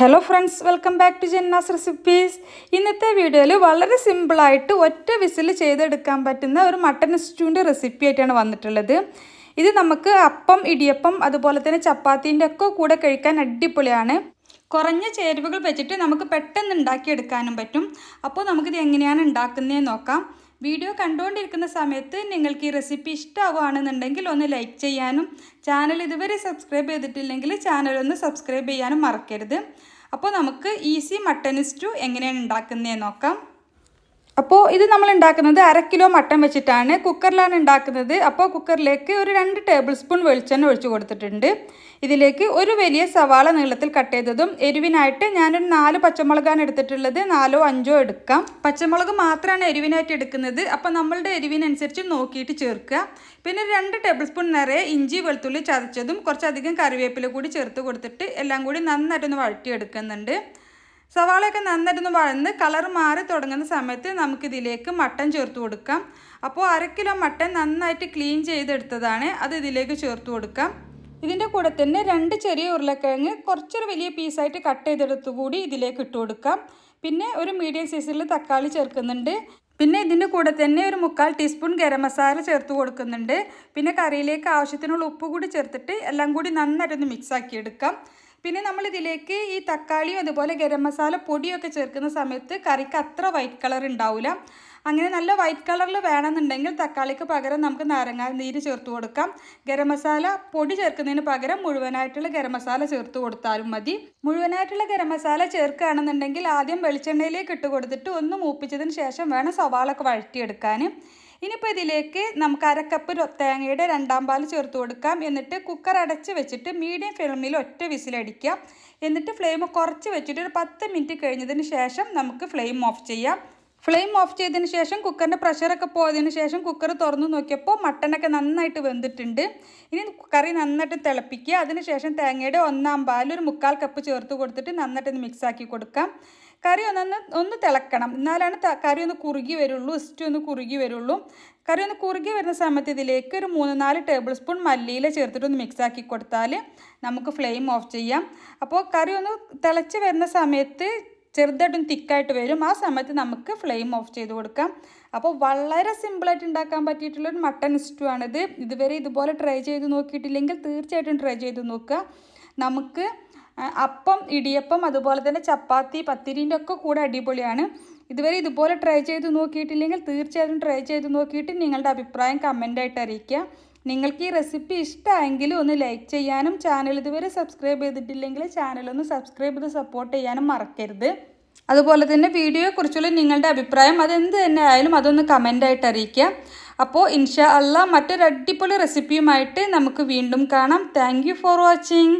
Hello friends welcome back to Janna's recipes ഇന്നത്തെ വീഡിയോയിൽ വളരെ സിമ്പിളായിട്ട് ഒറ്റ വിസിൽ ചെയ്തെടുക്കാൻ പറ്റുന്ന ഒരു മട്ടൻ സ്റ്റൂവിന്റെ റെസിപ്പി ആയിട്ടാണ് വന്നിട്ടുള്ളത്. ഇത് നമുക്ക് അപ്പം ഇടിയപ്പം അതുപോലെ തന്നെ ചപ്പാത്തീന്റെ ഒക്കെ കൂടെ കഴിക്കാൻ അടിപൊളിയാണ്. കുറഞ്ഞ ചേരുവകൾ വെച്ചിട്ട് നമുക്ക് പെട്ടെന്ന് ഉണ്ടാക്കിയെടുക്കാനും പറ്റും. അപ്പോൾ നമുക്കിത് എങ്ങനെയാണ് ഉണ്ടാക്കുന്നതെന്ന് നോക്കാം. വീഡിയോ കണ്ടുകൊണ്ടിരിക്കുന്ന സമയത്ത് നിങ്ങൾക്ക് ഈ റെസിപ്പി ഇഷ്ടമാവുകയാണെന്നുണ്ടെങ്കിൽ ഒന്ന് ലൈക്ക് ചെയ്യാനും ചാനൽ ഇതുവരെ സബ്സ്ക്രൈബ് ചെയ്തിട്ടില്ലെങ്കിൽ ചാനൽ ഒന്ന് സബ്സ്ക്രൈബ് ചെയ്യാനും മറക്കരുത്. അപ്പോൾ നമുക്ക് ഈസി മട്ടൻ സ്റ്റു എങ്ങനെയാണ് ഉണ്ടാക്കുന്നതെന്ന് നോക്കാം. അപ്പോൾ ഇത് നമ്മൾ ഉണ്ടാക്കുന്നത് അര കിലോ മട്ടൻ വെച്ചിട്ടാണ്. കുക്കറിലാണ് ഉണ്ടാക്കുന്നത്. അപ്പോൾ കുക്കറിലേക്ക് ഒരു രണ്ട് ടേബിൾ സ്പൂൺ വെളിച്ചെണ്ണ ഒഴിച്ചു കൊടുത്തിട്ടുണ്ട്. ഇതിലേക്ക് ഒരു വലിയ സവാള നീളത്തിൽ കട്ട് ചെയ്തതും എരിവിനായിട്ട് ഞാനൊരു നാല് പച്ചമുളകാണ് എടുത്തിട്ടുള്ളത്. നാലോ അഞ്ചോ എടുക്കാം. പച്ചമുളക് മാത്രമാണ് എരിവിനായിട്ട് എടുക്കുന്നത്. അപ്പോൾ നമ്മളുടെ എരിവിനനുസരിച്ച് നോക്കിയിട്ട് ചേർക്കുക. പിന്നെ രണ്ട് ടേബിൾ സ്പൂൺ നിറയെ ഇഞ്ചി വെളുത്തുള്ളി ചതച്ചതും കുറച്ചധികം കറിവേപ്പില കൂടി ചേർത്ത് കൊടുത്തിട്ട് എല്ലാം കൂടി നന്നായിട്ടൊന്ന് വഴറ്റിയെടുക്കുന്നുണ്ട്. സവാളയൊക്കെ നന്നായിട്ടൊന്ന് വഴന്ന് കളർ മാറി തുടങ്ങുന്ന സമയത്ത് നമുക്കിതിലേക്ക് മട്ടൻ ചേർത്ത് കൊടുക്കാം. അപ്പോൾ അര കിലോ മട്ടൻ നന്നായിട്ട് ക്ലീൻ ചെയ്തെടുത്തതാണ്. അത് ഇതിലേക്ക് ചേർത്ത് കൊടുക്കാം. ഇതിന്റെ കൂടെ തന്നെ രണ്ട് ചെറിയ ഉരുളക്കിഴങ്ങ് കുറച്ചൊരു വലിയ പീസായിട്ട് കട്ട് ചെയ്തെടുത്തു കൂടി ഇതിലേക്ക് ഇട്ട് കൊടുക്കാം. പിന്നെ ഒരു മീഡിയം സൈസിൽ തക്കാളി ചേർക്കുന്നുണ്ട്. പിന്നെ ഇതിന്റെ കൂടെ തന്നെ ഒരു മുക്കാൽ ടീസ്പൂൺ ഗരം മസാല ചേർത്ത് കൊടുക്കുന്നുണ്ട്. പിന്നെ കറിയിലേക്ക് ആവശ്യത്തിനുള്ള ഉപ്പ് കൂടി ചേർത്തിട്ട് എല്ലാം കൂടി നന്നായിട്ടൊന്ന് മിക്സ് ആക്കി എടുക്കാം പിന്നെ നമ്മൾ ഇതിലേക്ക് ഈ തക്കാളിയും അതുപോലെ ഗരം മസാല പൊടിയൊക്കെ ചേർക്കുന്ന സമയത്ത് കറിക്ക് അത്ര വൈറ്റ് കളർ ഉണ്ടാവില്ല അങ്ങനെ നല്ല വൈറ്റ് കളറിൽ വേണമെന്നുണ്ടെങ്കിൽ തക്കാളിക്ക് പകരം നമുക്ക് നാരങ്ങ നീര് ചേർത്ത് കൊടുക്കാം. ഗരം മസാല പൊടി ചേർക്കുന്നതിന് പകരം മുഴുവനായിട്ടുള്ള ഗരം മസാല ചേർത്ത് കൊടുത്താലും മതി. മുഴുവനായിട്ടുള്ള ഗരം മസാല ചേർക്കുകയാണെന്നുണ്ടെങ്കിൽ ആദ്യം വെളിച്ചെണ്ണയിലേക്ക് ഇട്ട് കൊടുത്തിട്ട് ഒന്ന് മൂപ്പിച്ചതിന് ശേഷം വേണം സവാളൊക്കെ വഴറ്റിയെടുക്കാൻ. ഇനിയിപ്പോൾ ഇതിലേക്ക് നമുക്ക് അരക്കപ്പ് തേങ്ങയുടെ രണ്ടാം പാൽ ചേർത്ത് കൊടുക്കാം. എന്നിട്ട് കുക്കർ അടച്ച് വെച്ചിട്ട് മീഡിയം ഫ്ലെയിമിൽ ഒറ്റ വിസിലടിക്കാം എന്നിട്ട് ഫ്ലെയിം കുറച്ച് വെച്ചിട്ട് ഒരു പത്ത് മിനിറ്റ് കഴിഞ്ഞതിന് ശേഷം നമുക്ക് ഫ്ലെയിം ഓഫ് ചെയ്യാം. ഫ്ലെയിം ഓഫ് ചെയ്തതിന് ശേഷം കുക്കറിന്റെ പ്രഷറൊക്കെ പോയതിന് ശേഷം കുക്കർ തുറന്നു നോക്കിയപ്പോൾ മട്ടനൊക്കെ നന്നായിട്ട് വെന്തിട്ടുണ്ട്. ഇനി കറി നന്നായിട്ട് തിളപ്പിക്കുക. അതിനുശേഷം തേങ്ങയുടെ ഒന്നാം പാൽ ഒരു മുക്കാൽ കപ്പ് ചേർത്ത് കൊടുത്തിട്ട് നന്നായിട്ട് മിക്സ് ആക്കി കൊടുക്കാം. കറി ഒന്നൊന്ന് ഒന്ന് തിളക്കണം. എന്നാലാണ് കറി ഒന്ന് കുറുകി വരുള്ളൂ ഇസ്റ്റ് ഒന്ന് കുറുകി വരുള്ളൂ. കറി ഒന്ന് കുറുകി വരുന്ന സമയത്ത് ഇതിലേക്ക് ഒരു മൂന്ന് നാല് ടേബിൾ സ്പൂൺ മല്ലിയില ചേർത്തിട്ട് ഒന്ന് മിക്സ് ആക്കി കൊടുത്താൽ നമുക്ക് ഫ്ലെയിം ഓഫ് ചെയ്യാം. അപ്പോൾ കറി ഒന്ന് തിളച്ച് വരുന്ന സമയത്ത് ചെറുതായിട്ടും തിക്കായിട്ട് വരും. ആ സമയത്ത് നമുക്ക് ഫ്ലെയിം ഓഫ് ചെയ്ത് കൊടുക്കാം. അപ്പോൾ വളരെ സിമ്പിളായിട്ട് ഉണ്ടാക്കാൻ പറ്റിയിട്ടുള്ളൊരു മട്ടൺ സ്റ്റൂ ആണിത്. ഇതുവരെ ഇതുപോലെ ട്രൈ ചെയ്ത് നോക്കിയിട്ടില്ലെങ്കിൽ തീർച്ചയായിട്ടും ട്രൈ ചെയ്ത് നോക്കുക. നമുക്ക് അപ്പം ഇടിയപ്പം അതുപോലെ തന്നെ ചപ്പാത്തി പത്തിരീന്റെ ഒക്കെ കൂടെ അടിപൊളിയാണ്. ഇതുവരെ ഇതുപോലെ ട്രൈ ചെയ്ത് നോക്കിയിട്ടില്ലെങ്കിൽ തീർച്ചയായിട്ടും ട്രൈ ചെയ്ത് നോക്കിയിട്ട് നിങ്ങളുടെ അഭിപ്രായം കമന്റായിട്ട് അറിയിക്കുക. നിങ്ങൾക്ക് ഈ റെസിപ്പി ഇഷ്ടമായെങ്കിൽ ഒന്ന് ലൈക്ക് ചെയ്യാനും ചാനൽ ഇതുവരെ സബ്സ്ക്രൈബ് ചെയ്തിട്ടില്ലെങ്കിൽ ചാനൽ ഒന്ന് സബ്സ്ക്രൈബ് ചെയ്ത് സപ്പോർട്ട് ചെയ്യാനും മറക്കരുത്. അതുപോലെ തന്നെ വീഡിയോയെക്കുറിച്ചുള്ള നിങ്ങളുടെ അഭിപ്രായം അതെന്ത് തന്നെ ആയാലും അതൊന്ന് കമന്റായിട്ട് അറിയിക്കുക. അപ്പോൾ ഇൻഷാ അല്ല മറ്റൊരു അടിപൊളി റെസിപ്പിയുമായിട്ട് നമുക്ക് വീണ്ടും കാണാം. Thank for watching